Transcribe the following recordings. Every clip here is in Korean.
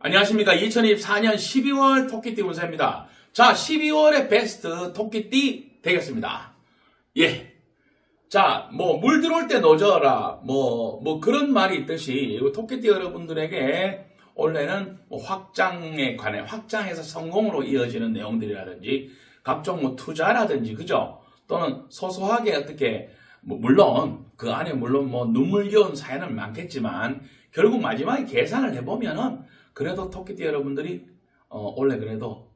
안녕하십니까. 2024년 12월 토끼띠 운세입니다. 자, 12월의 베스트 토끼띠 되겠습니다. 예. 자, 뭐, 물 들어올 때 노져라. 뭐, 뭐, 그런 말이 있듯이, 이 토끼띠 여러분들에게 원래는 뭐 확장에 관해, 확장해서 성공으로 이어지는 내용들이라든지, 각종 뭐 투자라든지, 그죠? 또는 소소하게 어떻게, 뭐, 물론, 그 안에 물론 뭐, 눈물겨운 사연은 많겠지만, 결국 마지막에 계산을 해보면은, 그래도 토끼띠 여러분들이, 어, 원래 그래도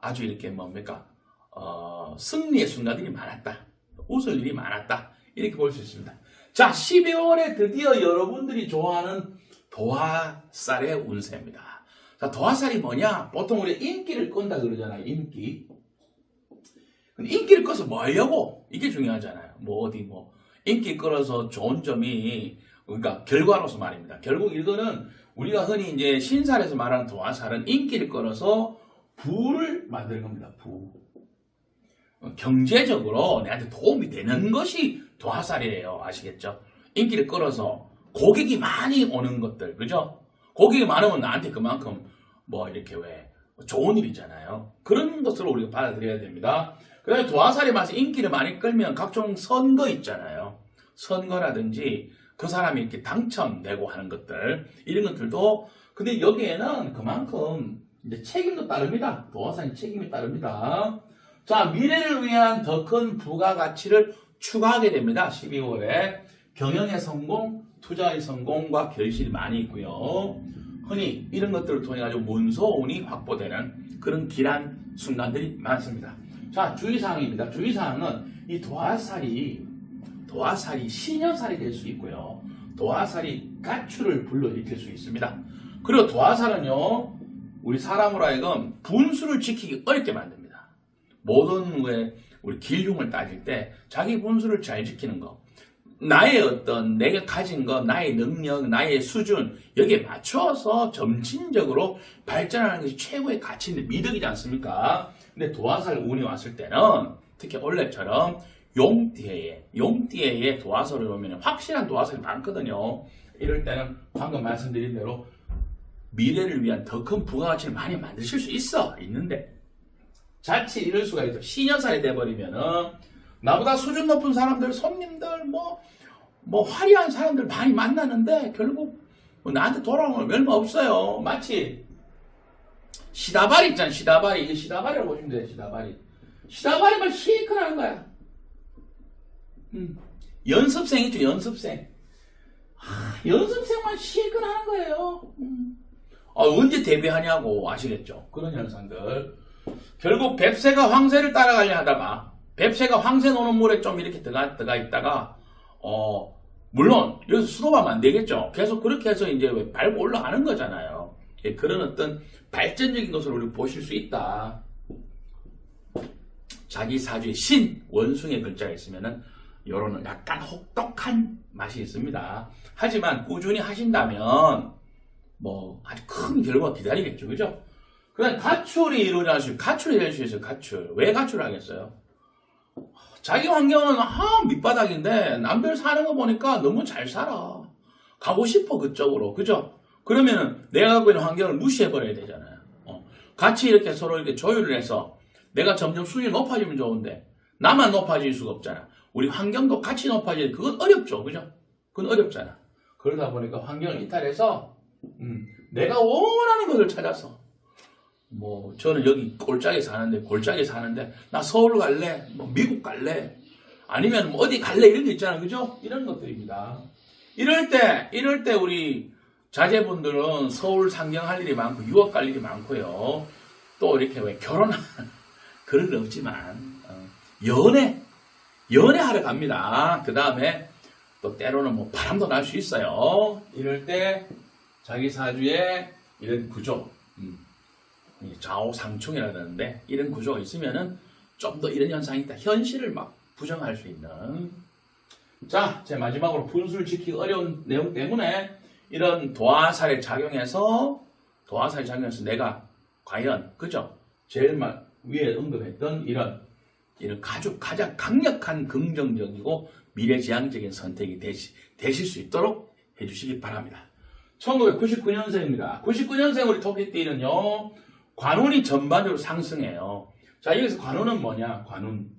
아주 이렇게 뭡니까, 어, 승리의 순간들이 많았다. 웃을 일이 많았다. 이렇게 볼 수 있습니다. 자, 12월에 드디어 여러분들이 좋아하는 도화살의 운세입니다. 자, 도화살이 뭐냐? 보통 우리 인기를 끈다 그러잖아요. 인기. 인기를 끌어서 뭐 하려고? 이게 중요하잖아요. 뭐 어디 뭐 인기 끌어서 좋은 점이 그러니까 결과로서 말입니다. 결국 이거는 우리가 흔히 이제 신살에서 말하는 도화살은 인기를 끌어서 부를 만드는 겁니다. 부. 어, 경제적으로 내한테 도움이 되는 것이 도화살이에요. 아시겠죠? 인기를 끌어서 고객이 많이 오는 것들, 그죠? 고객이 많으면 나한테 그만큼 뭐 이렇게 왜 좋은 일이잖아요. 그런 것을 우리가 받아들여야 됩니다. 그 다음에 도화살이 마서 인기를 많이 끌면 각종 선거 있잖아요. 선거라든지 그 사람이 이렇게 당첨되고 하는 것들 이런 것들도 근데 여기에는 그만큼 이제 책임도 따릅니다. 도화살이 책임이 따릅니다. 자, 미래를 위한 더 큰 부가가치를 추가하게 됩니다. 12월에 경영의 성공, 투자의 성공과 결실이 많이 있고요. 흔히 이런 것들을 통해 가지고 문서운이 확보되는 그런 길한 순간들이 많습니다. 자, 주의사항입니다. 주의사항은 이 도화살이 도화살이 신년살이 될 수 있고요. 도화살이 가출을 불러일으킬 수 있습니다. 그리고 도화살은요, 우리 사람으로 하여금 분수를 지키기 어렵게 만듭니다. 모든 왜 우리 길흉을 따질 때 자기 분수를 잘 지키는 거, 나의 어떤 내가 가진 것, 나의 능력, 나의 수준 여기에 맞춰서 점진적으로 발전하는 것이 최고의 가치인데 미덕이지 않습니까? 근데 도화살 운이 왔을 때는 특히 원래처럼 용띠에 용띠에 도화살을 오면 확실한 도화살이 많거든요. 이럴 때는 방금 말씀드린 대로 미래를 위한 더 큰 부가가치를 많이 만드실 수 있어 있는데. 자칫 이럴 수가 있어 신년살이 돼버리면은 나보다 수준 높은 사람들 손님들 뭐뭐 화려한 사람들 많이 만나는데 결국 뭐 나한테 돌아오는 얼마 없어요. 마치 시다바리 있잖아 시다바리. 이게 시다바리라고 보시면 돼요 시다바리. 시다바리만 시크하는 거야 음. 연습생 있죠 연습생 아, 연습생만 시크하는 거예요 음. 아, 언제 데뷔하냐고 아시겠죠? 그런 현상들. 결국 뱁새가 황새를 따라가려 하다가 뱁새가 황새 노는 물에 좀 이렇게 들어가, 들어가 있다가 어 물론 여기서 수도하면 안 되겠죠. 계속 그렇게 해서 이제 왜 밟고 올라가는 거잖아요. 예, 그런 어떤 발전적인 것을 우리 보실 수 있다. 자기 사주의 신 원숭이 글자가 있으면은 요런 약간 혹독한 맛이 있습니다. 하지만 꾸준히 하신다면 뭐 아주 큰 결과가 기다리겠죠, 그죠? 그다음 가출이 일어날 수, 가출이 될 수 있어요, 가출. 왜 가출하겠어요? 자기 환경은 아 밑바닥인데 남들 사는 거 보니까 너무 잘 살아. 가고 싶어 그쪽으로, 그죠? 그러면은 내가 갖고 있는 환경을 무시해 버려야 되잖아요. 어. 같이 이렇게 서로 이렇게 조율을 해서 내가 점점 수준이 높아지면 좋은데 나만 높아질 수가 없잖아. 우리 환경도 같이 높아지는 그건 어렵죠, 그죠? 그건 어렵잖아. 그러다 보니까 환경을 이탈해서 음, 내가 원하는 것을 찾아서 뭐 저는 여기 골짜기 사는데 골짜기 사는데 나 서울 갈래? 뭐 미국 갈래? 아니면 뭐 어디 갈래? 이런 거 있잖아요 그죠? 이런 것들입니다. 이럴 때 이럴 때 우리 자제분들은 서울 상경할 일이 많고 유학 갈 일이 많고요. 또 이렇게 왜 결혼하는 그런 거 없지만 어, 연애 연애하러 갑니다 그 다음에 또 때로는 뭐 바람도 날 수 있어요 이럴 때 자기 사주에 이런 구조, 음, 좌우상충이라는데 이런 구조가 있으면은 좀 더 이런 현상이 있다. 현실을 막 부정할 수 있는. 자, 제 마지막으로 분수를 지키기 어려운 내용 때문에 이런 도화살에 작용해서 도화살에 작용해서 내가 과연 그죠? 제일 막 위에 언급했던 이런 이런 가족 가장 강력한 긍정적이고 미래지향적인 선택이 되시, 되실 수 있도록 해주시기 바랍니다. 1999년생입니다. 99년생 우리 토끼띠는요, 관운이 전반적으로 상승해요. 자, 여기서 관운은 뭐냐? 관운.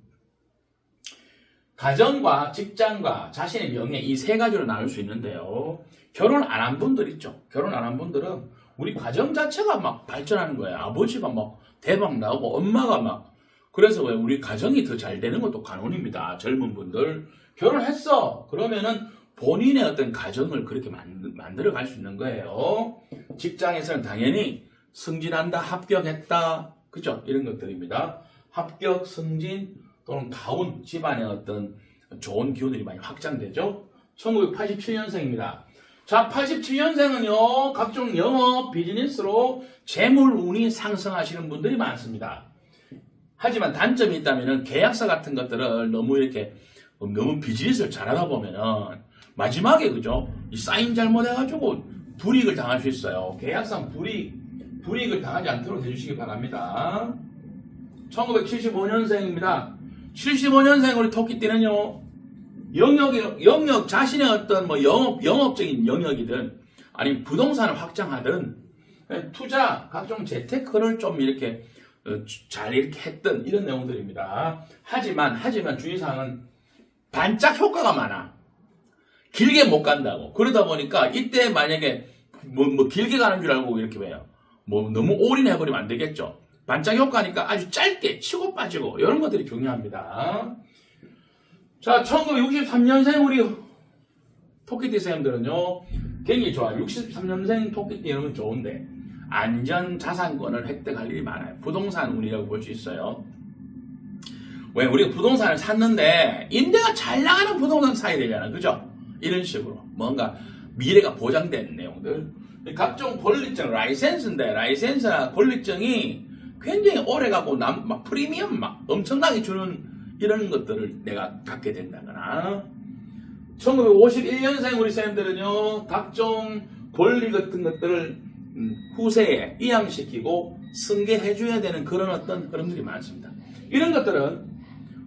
가정과 직장과 자신의 명예 이 세 가지로 나눌 수 있는데요. 결혼 안 한 분들 있죠. 결혼 안 한 분들은 우리 가정 자체가 막 발전하는 거예요. 아버지가 막 대박 나오고 엄마가 막 그래서 왜 우리 가정이 더 잘 되는 것도 관운입니다. 젊은 분들 결혼했어. 그러면은 본인의 어떤 가정을 그렇게 만, 만들어 갈 수 있는 거예요. 직장에서는 당연히 승진한다, 합격했다, 그죠? 이런 것들입니다. 합격, 승진 또는 가운 집안의 어떤 좋은 기운들이 많이 확장되죠. 1987년생입니다. 자, 87년생은요, 각종 영업, 비즈니스로 재물 운이 상승하시는 분들이 많습니다. 하지만 단점이 있다면 계약서 같은 것들을 너무 이렇게 너무 비즈니스를 잘하다 보면은 마지막에 그죠? 이 사인 잘못해가지고 불이익을 당할 수 있어요. 계약상 불이익, 불이익을 당하지 않도록 해주시기 바랍니다. 1975년생입니다. 75년생 우리 토끼띠는요, 영역이, 영역, 자신의 어떤 뭐 영업, 영업적인 영역이든, 아니면 부동산을 확장하든, 투자, 각종 재테크를 좀 이렇게 잘 이렇게 했던 이런 내용들입니다. 하지만, 하지만 주의사항은 반짝 효과가 많아. 길게 못 간다고. 그러다 보니까 이때 만약에 뭐, 뭐 길게 가는 줄 알고 이렇게 왜요? 뭐 너무 올인해버리면 안 되겠죠. 반짝 효과니까 아주 짧게 치고 빠지고 이런 것들이 중요합니다. 자, 1963년생 우리 토끼띠 쌤들은요, 굉장히 좋아요. 63년생 토끼띠 이러면 좋은데, 안전 자산권을 획득할 일이 많아요. 부동산 운이라고 볼 수 있어요. 왜, 우리가 부동산을 샀는데, 임대가 잘 나가는 부동산 사야 되잖아. 그죠? 이런 식으로. 뭔가 미래가 보장된 내용들. 각종 권리증, 라이센스인데, 라이센스나 권리증이 굉장히 오래 가고, 남, 막 프리미엄 막 엄청나게 주는 이런 것들을 내가 갖게 된다거나 1951년생 우리 쌤들은요 각종 권리 같은 것들을 음, 후세에 이양시키고 승계해줘야 되는 그런 어떤 흐름들이 많습니다 이런 것들은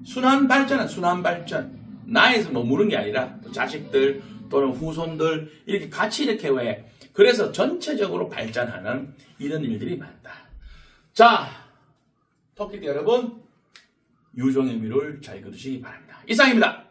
순환 발전은 순환 발전 나에서 머무는 게 아니라 또 자식들 또는 후손들 이렇게 같이 이렇게 왜 그래서 전체적으로 발전하는 이런 일들이 많다 자 토끼 여러분 유종의 미를 잘 거두시기 바랍니다. 이상입니다.